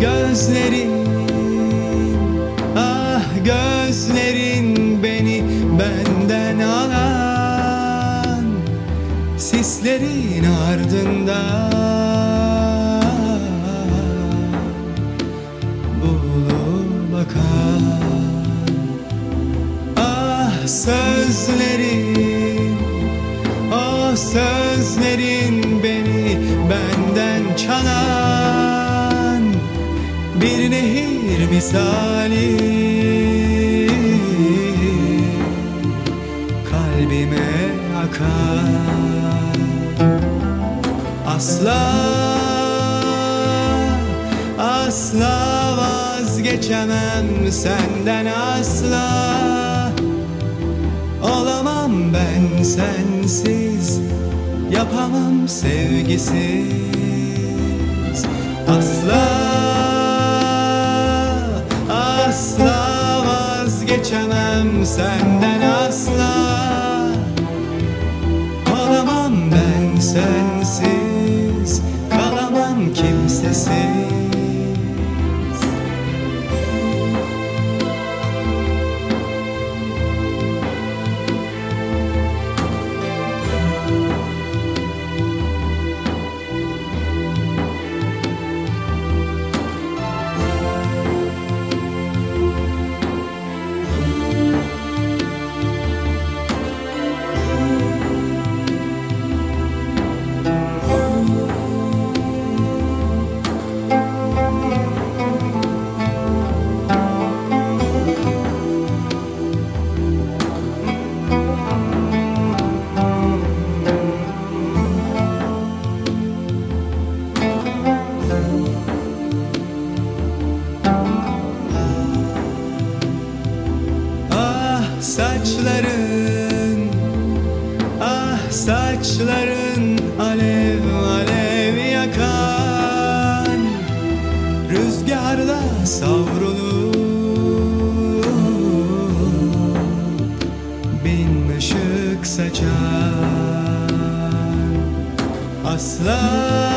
gözlerin Ah gözlerin beni benden alan Sislerin ardında. Bulup bakan Ah sözlerin O sözlerin beni benden çalan Bir nehir misali. Kalbime akar. Asla Asla vazgeçemem senden asla. Olamam ben sensiz Yapamam sevgisiz. Asla vazgeçemem senden asla saçların Ah saçların alev alev yakan. Rüzgarda savrulup Bin ışık saçan. Asla